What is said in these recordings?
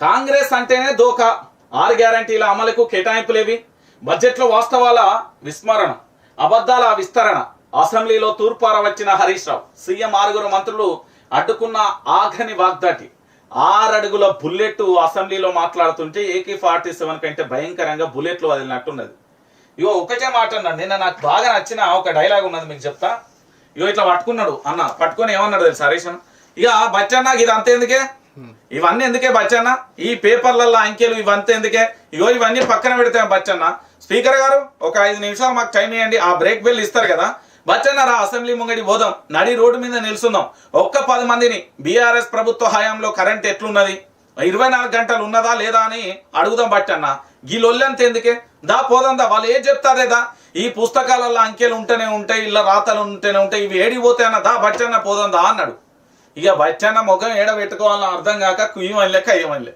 కాంగ్రెస్ అంటేనే దోకా. ఆరు గ్యారంటీల అమలుకు కేటాయింపులేవి. బడ్జెట్లో వాస్తవాల విస్మరణ అబద్ధాల విస్తరణ అసెంబ్లీలో తూర్పార వచ్చిన హరీష్ రావు సీఎం ఆరుగురు మంత్రులు అడ్డుకున్న ఆఖని వాగ్దాటి. ఆరడుగుల బుల్లెట్ అసెంబ్లీలో మాట్లాడుతుంటే ఏకే ఫార్టీ సెవెన్ కంటే భయంకరంగా బుల్లెట్లు వదిలినట్టున్నది. ఇగో ఒకటే మాట అన్నాడు. నిన్న నాకు బాగా నచ్చిన ఒక డైలాగ్ ఉన్నది మీకు చెప్తా. ఇగో ఇట్లా పట్టుకున్నాడు అన్న పట్టుకొని ఏమన్నాడు తెలుసు హరీష్ అన్న? ఇక బచ్చన్న ఇది అంతేందుకే ఇవన్నీ ఎందుకే బచ్చన్న? ఈ పేపర్లలో అంకెలు ఇవంతా ఎందుకే? ఇగో ఇవన్నీ పక్కన పెడితే బచ్చన్న. స్పీకర్ గారు ఒక ఐదు నిమిషాలు మాకు టైం ఇవ్వండి ఆ బ్రేక్ బిల్ ఇస్తారు కదా. బచ్చన్న రా అసెంబ్లీ ముంగడి పోదాం. నడి రోడ్డు మీద నిల్చుందాం. ఒక్క పది మందిని బీఆర్ఎస్ ప్రభుత్వ హయాంలో కరెంట్ ఎట్లున్నది? ఇరవై నాలుగు గంటలు ఉన్నదా లేదా అని అడుగుదాం బట్టన్న ఈ లొల్లంత ఎందుకే? దా పోదందా వాళ్ళు ఏం చెప్తారేదా ఈ పుస్తకాలలో అంకెలు ఉంటేనే ఉంటాయి ఇలా రాతలు ఉంటేనే ఉంటాయి ఇవి ఏడిపోతాయన్న దా బచ్చన్న పోదందా అన్నాడు. ఇక బచ్చన్న ముఖం ఏడ పెట్టుకోవాలని అర్థం కాక కుయ్యమనిలే కయ్యమనిలే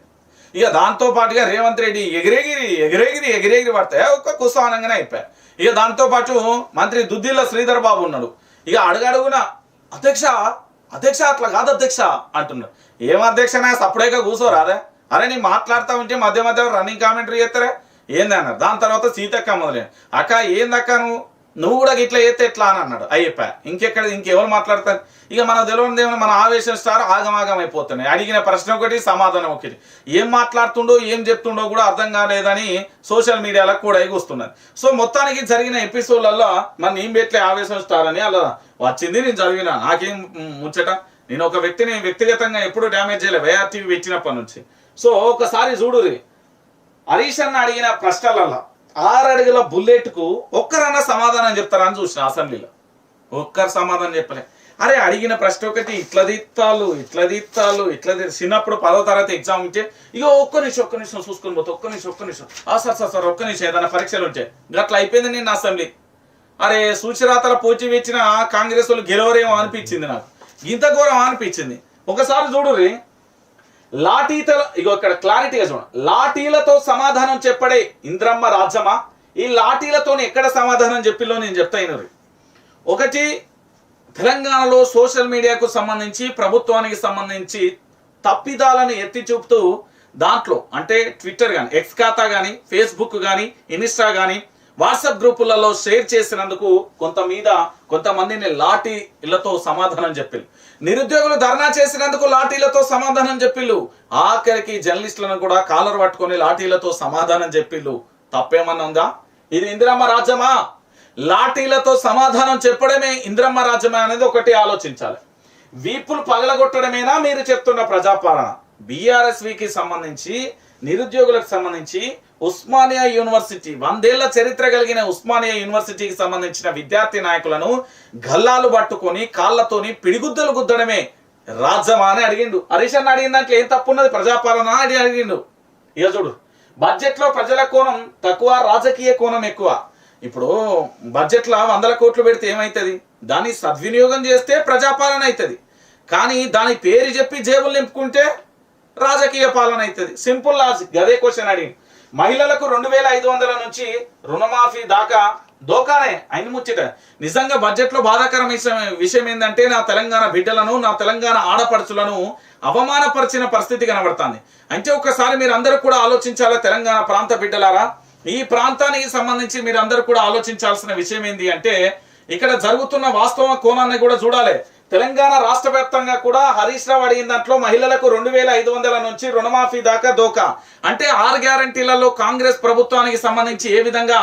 ఇక దాంతో పాటుగా రేవంత్ రెడ్డి ఎగిరేగిరి ఎగిరేగిరి ఎగిరేగిరి పడితే ఒక్క కుసానంగానే అయిపోయా. ఇక దాంతో పాటు మంత్రి దుద్దిల్ల శ్రీధర్ బాబు ఉన్నాడు. ఇక అడుగడుగున అధ్యక్ష అధ్యక్ష అట్లా కాదు అధ్యక్ష అంటున్నాడు. ఏం అధ్యక్షనా సప్పుడేగా కూర్చోరాదే అరే నీ మాట్లాడుతా ఉంటే మధ్య మధ్య రన్నింగ్ కామెంటరీ చేస్తారా? ఏంది అన్నారు దాని తర్వాత సీతక్క మొదలైన అక్క ఏందక్క నువ్వు? నువ్వు కూడా ఇట్లా చేస్తే ఎట్లా అని అన్నాడు. అయ్యప్ప ఇంకెక్కడ ఇంకెవరు మాట్లాడతారు? ఇక మనకు తెలియదు ఏమో మన ఆవేశం స్టార్ ఆగమాగం అయిపోతున్నాయి. అడిగిన ప్రశ్న ఒకటి సమాధానం ఒకటి. ఏం మాట్లాడుతుండో ఏం చెప్తుండో కూడా అర్థం కాలేదని సోషల్ మీడియాలో కూడా ఎగుస్తున్నది సో మొత్తానికి జరిగిన ఎపిసోడ్లలో మన ఏం పెట్టలే ఆవేశం స్టార్ అని అలా వచ్చింది నేను చదివిన. నాకేం ముచ్చట? నేను ఒక వ్యక్తిని వ్యక్తిగతంగా ఎప్పుడు డ్యామేజ్ చేయలే వైఆర్టీవీ పెట్టినప్పటి నుంచి. సో ఒకసారి చూడురి హరీష్ అన్న అడిగిన ప్రశ్నలలో ఆరడుగుల బుల్లెట్కు ఒక్కరన్నా సమాధానం చెప్తారని చూసిన అసెంబ్లీలో. ఒక్కరు సమాధానం చెప్పలే. అరే అడిగిన ప్రశ్న ఒకటి ఇట్లా తీత్తాలు ఇట్లా తీత్తాలు ఇట్లా చిన్నప్పుడు పదో తరగతి ఎగ్జామ్ ఉంటే ఇక ఒక్క నిమిషం ఒక్క నిమిషం చూసుకొని పోతే ఒక్క నిమిషం ఒక్క నిమిషం. ఆ సార్ సార్ సార్ ఒక్క నిమిషం ఏదైనా పరీక్షలు ఉంటాయి గట్లా అయిపోయింది నేను అసెంబ్లీ. అరే సూచిరాతల పోచి ఇచ్చిన కాంగ్రెస్ వాళ్ళు గెలవరేమో అనిపించింది నాకు. ఇంత ఘోరం అనిపించింది. ఒకసారి చూడురి లాఠీతో ఇగో ఇక్కడ క్లారిటీగా చూడండి. లాఠీలతో సమాధానం చెప్పడే ఇంద్రమ్మ రాజ్యమా? ఈ లాఠీలతో ఎక్కడ సమాధానం చెప్పిలో నేను చెప్తాను ఒకటి తెలంగాణలో సోషల్ మీడియాకు సంబంధించి ప్రభుత్వానికి సంబంధించి తప్పిదాలను ఎత్తి చూపుతూ దాంట్లో అంటే ట్విట్టర్ కానీ ఎక్స్ ఖాతా కానీ ఫేస్బుక్ కానీ ఇన్స్టా కానీ వాట్సాప్ గ్రూపులలో షేర్ చేసినందుకు కొంత మీద కొంతమందిని లాఠీలతో సమాధానం చెప్పిల్లు. నిరుద్యోగులు ధర్నా చేసినందుకు లాఠీలతో సమాధానం చెప్పిల్లు. ఆఖరికి జర్నలిస్టులను కూడా కాలర్ పట్టుకొని లాఠీలతో సమాధానం చెప్పిల్లు. తప్పేమన్నా ఉందా? ఇది ఇందిరమ్మ రాజ్యమా? లాఠీలతో సమాధానం చెప్పడమే ఇంద్రమ్మ రాజ్యమే అనేది ఒకటి ఆలోచించాలి. వీపులు పగలగొట్టడమేనా మీరు చెప్తున్న ప్రజాపాలన? బీఆర్ఎస్వికి సంబంధించి నిరుద్యోగులకు సంబంధించి ఉస్మానియా యూనివర్సిటీ వందేళ్ళ చరిత్ర కలిగిన ఉస్మానియా యూనివర్సిటీకి సంబంధించిన విద్యార్థి నాయకులను గల్లాలు పట్టుకొని కాళ్ళతోని పిడిగుద్దలు గుద్దడమే రాజ్యమా అని అడిగిండు. హరీష్ అన్న అడిగిన దాంట్లో ఏం తప్పున్నది? ప్రజాపాలన అని అడిగిండు. ఇక చూడు బడ్జెట్లో ప్రజల కోణం తక్కువ రాజకీయ కోణం ఎక్కువ. ఇప్పుడు బడ్జెట్లో వందల కోట్లు పెడితే ఏమైతుంది? దాన్ని సద్వినియోగం చేస్తే ప్రజాపాలన అవుతుంది కానీ దాని పేరు చెప్పి జేబులు నింపుకుంటే రాజకీయ పాలన అవుతుంది. సింపుల్ లాజిక్ గదే క్వశ్చన్ అడిగి మహిళలకు రెండు వేల ఐదు వందల నుంచి రుణమాఫీ దాకా దోకానే అయిన ముచ్చట. నిజంగా బడ్జెట్లో బాధాకరం విషయం ఏంటంటే నా తెలంగాణ బిడ్డలను నా తెలంగాణ ఆడపడుచులను అవమానపరిచిన పరిస్థితి కనబడుతుంది. అంటే ఒక్కసారి మీరు అందరూ కూడా ఆలోచించాలా తెలంగాణ ప్రాంత బిడ్డలారా? ఈ ప్రాంతానికి సంబంధించి మీరు అందరూ కూడా ఆలోచించాల్సిన విషయం ఏంటి అంటే ఇక్కడ జరుగుతున్న వాస్తవ కోణాన్ని కూడా చూడాలి. తెలంగాణ రాష్ట్ర వ్యాప్తంగా కూడా హరీష్ రావు అడిగిన దాంట్లో మహిళలకు రెండు వేల ఐదు వందల నుంచి రుణమాఫీ దాకా దోకా. అంటే ఆరు గ్యారంటీలలో కాంగ్రెస్ ప్రభుత్వానికి సంబంధించి ఏ విధంగా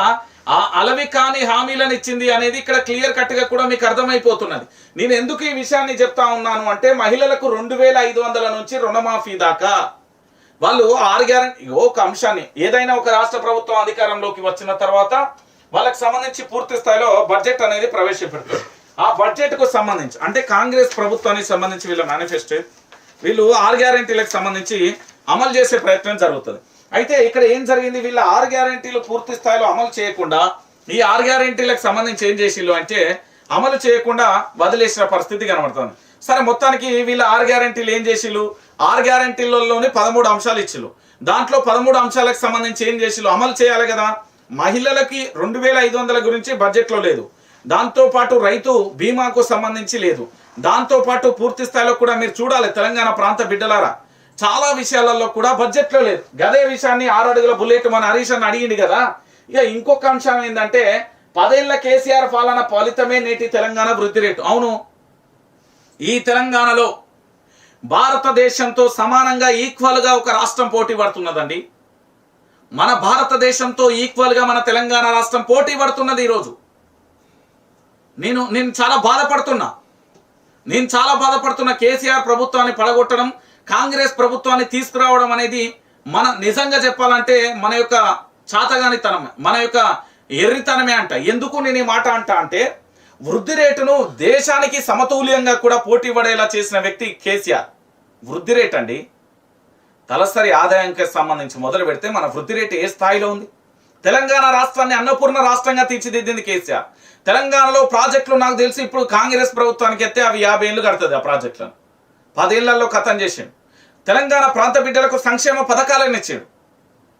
ఆ అలవి కాని హామీలను ఇచ్చింది అనేది ఇక్కడ క్లియర్ కట్గా కూడా మీకు అర్థమైపోతున్నది. నేను ఎందుకు ఈ విషయాన్ని చెప్తా ఉన్నాను అంటే మహిళలకు రెండు వేల ఐదు వందల నుంచి రుణమాఫీ దాకా. వాళ్ళు ఆరు గ్యారంటీ ఒక అంశాన్ని. ఏదైనా ఒక రాష్ట్ర ప్రభుత్వం అధికారంలోకి వచ్చిన తర్వాత వాళ్ళకి సంబంధించి పూర్తి స్థాయిలో బడ్జెట్ అనేది ప్రవేశపెడతారు ఆ బడ్జెట్కు సంబంధించి అంటే కాంగ్రెస్ ప్రభుత్వానికి సంబంధించి వీళ్ళ మేనిఫెస్టో వీళ్ళు ఆరు గ్యారంటీలకు సంబంధించి అమలు చేసే ప్రయత్నం జరుగుతుంది. అయితే ఇక్కడ ఏం జరిగింది? వీళ్ళ ఆరు గ్యారంటీలు పూర్తి స్థాయిలో అమలు చేయకుండా ఈ ఆరు గ్యారంటీలకు సంబంధించి ఏం చేసిల్లు అంటే అమలు చేయకుండా వదిలేసిన పరిస్థితి కనబడుతుంది. సరే మొత్తానికి వీళ్ళ ఆరు గ్యారంటీలు ఏం చేసిల్లు ఆరు గ్యారంటీలలోనే పదమూడు అంశాలు ఇచ్చిల్లు దాంట్లో పదమూడు అంశాలకు సంబంధించి ఏం చేసిల్లు అమలు చేయాలి కదా. మహిళలకి రెండు వేల ఐదు వందల గురించి బడ్జెట్లో లేదు. దాంతోపాటు రైతు బీమాకు సంబంధించి లేదు. దాంతోపాటు పూర్తి స్థాయిలో కూడా మీరు చూడాలి తెలంగాణ ప్రాంత బిడ్డలారా. చాలా విషయాలలో కూడా బడ్జెట్లో లేదు. గదే విషయాన్ని ఆరు అడుగుల బుల్లెట్ మన హరీష్ అని అడిగింది కదా. ఇక ఇంకొక అంశం ఏంటంటే పదేళ్ళ కేసీఆర్ పాలన ఫలితమే నేటి తెలంగాణ వృద్ధి రేటు. అవును. ఈ తెలంగాణలో భారతదేశంతో సమానంగా ఈక్వల్గా ఒక రాష్ట్రం పోటీ పడుతున్నదండి. మన భారతదేశంతో ఈక్వల్గా మన తెలంగాణ రాష్ట్రం పోటీ పడుతున్నది ఈరోజు. నేను నేను చాలా బాధపడుతున్నా. నేను చాలా బాధపడుతున్న కేసీఆర్ ప్రభుత్వాన్ని పడగొట్టడం కాంగ్రెస్ ప్రభుత్వాన్ని తీసుకురావడం అనేది మన నిజంగా చెప్పాలంటే మన యొక్క చాతగానితనమే మన యొక్క ఎర్రితనమే అంట. ఎందుకు నేను ఈ మాట అంట అంటే వృద్ధి రేటును దేశానికి సమతుల్యంగా కూడా పోటీ పడేలా చేసిన వ్యక్తి కేసీఆర్. వృద్ధి రేట్ అండి. తలసరి ఆదాయానికి సంబంధించి మొదలు పెడితే మన వృద్ధి రేటు ఏ స్థాయిలో ఉంది? తెలంగాణ రాష్ట్రాన్ని అన్నపూర్ణ రాష్ట్రంగా తీర్చిదిద్దింది కేసీఆర్. తెలంగాణలో ప్రాజెక్టులు నాకు తెలిసి ఇప్పుడు కాంగ్రెస్ ప్రభుత్వానికి ఎత్తే అవి యాభై ఏళ్ళు కడుతుంది ఆ ప్రాజెక్టులను. పదేళ్ళలో కథం చేసిండు. తెలంగాణ ప్రాంత బిడ్డలకు సంక్షేమ పథకాలను ఇచ్చాడు.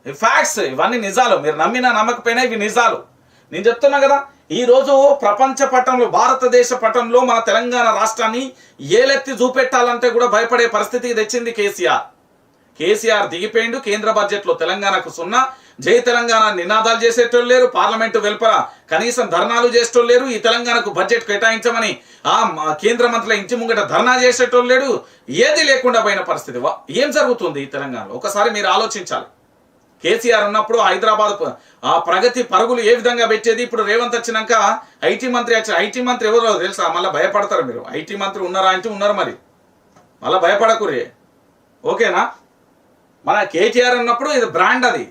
ఈ ఫ్యాక్ట్స్ ఇవన్నీ నిజాలు. మీరు నమ్మినా నమ్మకపోయినా ఇవి నిజాలు. నేను చెప్తున్నా కదా ఈరోజు ప్రపంచ పటంలో భారతదేశ పటంలో మన తెలంగాణ రాష్ట్రాన్ని ఏలెత్తి చూపెట్టాలంటే కూడా భయపడే పరిస్థితికి తెచ్చింది కేసీఆర్. కేసీఆర్ దిగిపోయిండు కేంద్ర బడ్జెట్లో తెలంగాణకు సున్నా జై తెలంగాణ నినాదాలు చేసేటోళ్ళు లేరు పార్లమెంటు వెలుపల కనీసం ధర్నాలు చేసేటోళ్ళు లేరు ఈ తెలంగాణకు బడ్జెట్ కేటాయించమని ఆ కేంద్ర మంత్రుల ఇంటి ముంగట ధర్నా చేసేటోళ్ళు లేడు ఏది లేకుండా పోయిన పరిస్థితి. వా- ఏం జరుగుతుంది ఈ తెలంగాణలో? ఒకసారి మీరు ఆలోచించాలి. కేసీఆర్ ఉన్నప్పుడు హైదరాబాద్ ఆ ప్రగతి పరుగులు ఏ విధంగా పెట్టేది? ఇప్పుడు రేవంత్ వచ్చినాక ఐటీ మంత్రి వచ్చి ఐటీ మంత్రి ఎవరో తెలుసా? మళ్ళీ భయపడతారు మీరు. ఐటీ మంత్రి ఉన్నారా అంటే ఉన్నారు మరి. మళ్ళీ భయపడకురే ఓకేనా? మన కేటీఆర్ ఉన్నప్పుడు ఇది బ్రాండ్ అది.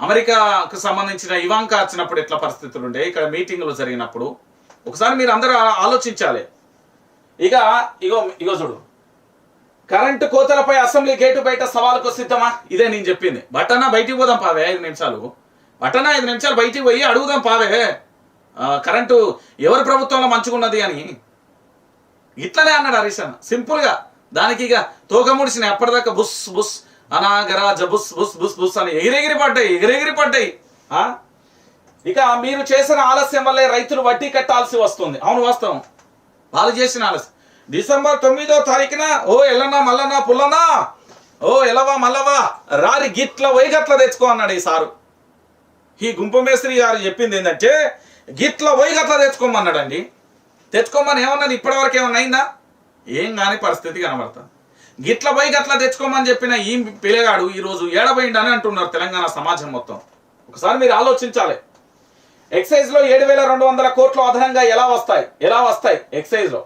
అమెరికాకు సంబంధించిన ఇవాంకా వచ్చినప్పుడు ఎట్లా పరిస్థితులు ఉండే? ఇక్కడ మీటింగ్లు జరిగినప్పుడు ఒకసారి మీరు అందరూ ఆలోచించాలి. ఇక ఇగో ఇగో చూడు. కరెంటు కోతలపై అసెంబ్లీ గేటు బయట సవాలుకు సిద్ధమా? ఇదే నేను చెప్పింది. బట్టనా బయటికి పోదాం పావే ఐదు నిమిషాలు. బట్టనా ఐదు నిమిషాలు బయటికి పోయి అడుగుదాం పావే. కరెంటు ఎవరి ప్రభుత్వంలో మంచుకున్నది అని. ఇట్లనే అన్నాడు హరీష్ అన్న. సింపుల్గా. దానికి ఇక తోక ముడిసిన ఎప్పటిదాకా బుస్ బుస్. అనాగరాజ బుస్ బుస్ బుస్ బుస్ అని ఎగిరెగిరి పడ్డాయి ఎగిరెగిరి పడ్డాయి. ఆ? ఇక మీరు చేసిన ఆలస్యం వల్లే రైతులు వడ్డీ కట్టాల్సి వస్తుంది. అవును వాస్తవం. వాళ్ళు చేసిన ఆలస్యం. డిసెంబర్ తొమ్మిదో తారీఖున ఓ ఎల్లనా మల్లనా పుల్లన్నా ఓ ఎలవా మల్లవా రారి గిట్ల వైగట్ల తెచ్చుకో అన్నాడు ఈ సారు. ఈ గుంపమేశ్వరి గారు చెప్పింది ఏంటంటే గిట్ల వైగట్ల తెచ్చుకోమన్నాడండి. తెచ్చుకోమని ఏమన్నది ఇప్పటివరకు ఏమన్నా అయిందా? ఏం కాని పరిస్థితి కనబడుతుంది గిట్ల పోయి గట్ల తెచ్చుకోమని చెప్పిన ఈ పిల్లగాడు ఈరోజు ఏడబోయిండని అంటున్నారు తెలంగాణ సమాజం మొత్తం. ఒకసారి మీరు ఆలోచించాలి. ఎక్సైజ్లో ఏడు వేల రెండు వందల కోట్లు అదనంగా ఎలా వస్తాయి? ఎలా వస్తాయి? ఎక్సైజ్లో.